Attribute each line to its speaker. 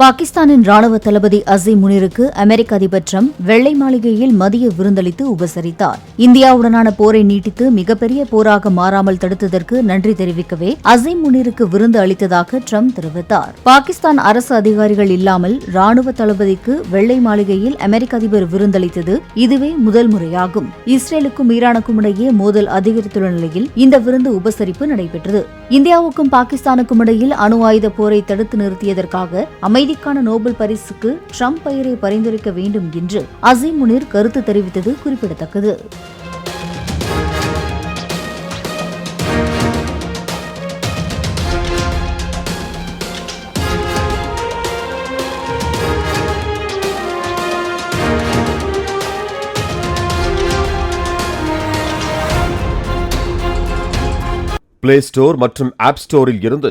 Speaker 1: பாகிஸ்தானின் ராணுவ தளபதி அசீம் முனிருக்கு அமெரிக்க அதிபர் ட்ரம்ப் வெள்ளை மாளிகையில் மதிய விருந்தளித்து உபசரித்தார். இந்தியாவுடனான போரை நீட்டித்து மிகப்பெரிய போராக மாறாமல் தடுத்ததற்கு நன்றி தெரிவிக்கவே அசீம் முனிருக்கு விருந்து அளித்ததாக ட்ரம்ப் தெரிவித்தார். பாகிஸ்தான் அரசு அதிகாரிகள் இல்லாமல் ராணுவ தளபதிக்கு வெள்ளை மாளிகையில் அமெரிக்க அதிபர் விருந்தளித்தது இதுவே முதல் முறையாகும். இஸ்ரேலுக்கும் ஈரானுக்கும் இடையே மோதல் அதிகரித்துள்ள நிலையில் இந்த விருந்து உபசரிப்பு நடைபெற்றது. இந்தியாவுக்கும் பாகிஸ்தானுக்கும் இடையில் அணு ஆயுத போரை தடுத்து நிறுத்தியதற்காக அமைதிக்கான நோபல் பரிசுக்கு ட்ரம்ப் பெயரை பரிந்துரைக்க வேண்டும் என்று அசீம் முனிர் கருத்து தெரிவித்தது குறிப்பிடத்தக்கது.
Speaker 2: பிளே ஸ்டோர் மற்றும் ஆப் ஸ்டோரில் இருந்து